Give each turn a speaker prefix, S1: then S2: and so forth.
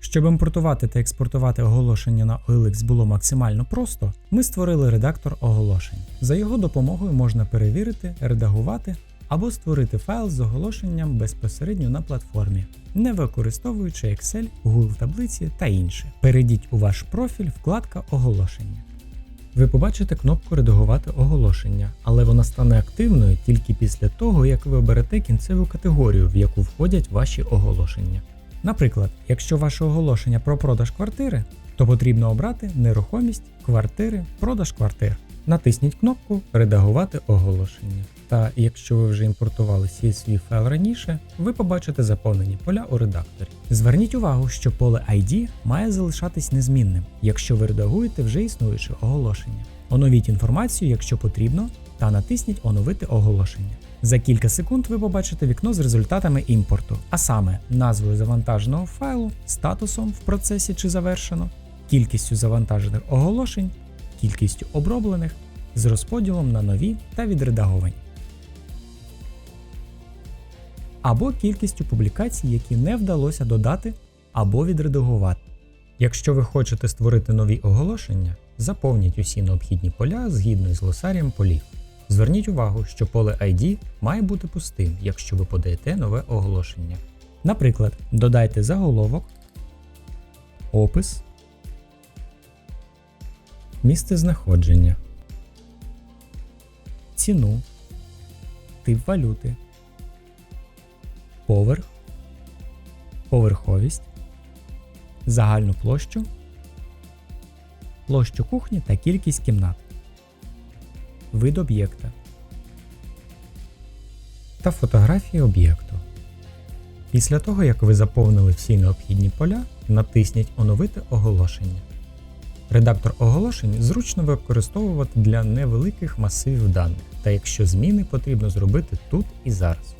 S1: Щоб імпортувати та експортувати оголошення на OLX було максимально просто, ми створили редактор оголошень. За його допомогою можна перевірити, редагувати або створити файл з оголошенням безпосередньо на платформі, не використовуючи Excel, Google таблиці та інше. Перейдіть у ваш профіль, вкладка оголошення. Ви побачите кнопку Редагувати оголошення, але вона стане активною тільки після того, як ви оберете кінцеву категорію, в яку входять ваші оголошення. Наприклад, якщо ваше оголошення про продаж квартири, то потрібно обрати нерухомість, квартири, продаж квартир. Натисніть кнопку Редагувати оголошення. Та якщо ви вже імпортували CSV файл раніше, ви побачите заповнені поля у редакторі. Зверніть увагу, що поле ID має залишатись незмінним, якщо ви редагуєте вже існуюче оголошення. Оновіть інформацію, якщо потрібно, та натисніть Оновити оголошення. За кілька секунд ви побачите вікно з результатами імпорту, а саме назвою завантаженого файлу, статусом в процесі чи завершено, кількістю завантажених оголошень, кількістю оброблених з розподілом на нові та відредаговані. Або кількістю публікацій, які не вдалося додати або відредагувати. Якщо ви хочете створити нові оголошення, заповніть усі необхідні поля згідно з глосарієм полів. Зверніть увагу, що поле ID має бути пустим, якщо ви подаєте нове оголошення. Наприклад, додайте заголовок, опис, місце знаходження, ціну, тип валюти, поверх, поверховість, загальну площу, площу кухні та кількість кімнат вид об'єкта та фотографії об'єкту. Після того, як ви заповнили всі необхідні поля, натисніть Оновити оголошення. Редактор оголошень зручно використовувати для невеликих масивів даних, та якщо зміни потрібно зробити тут і зараз.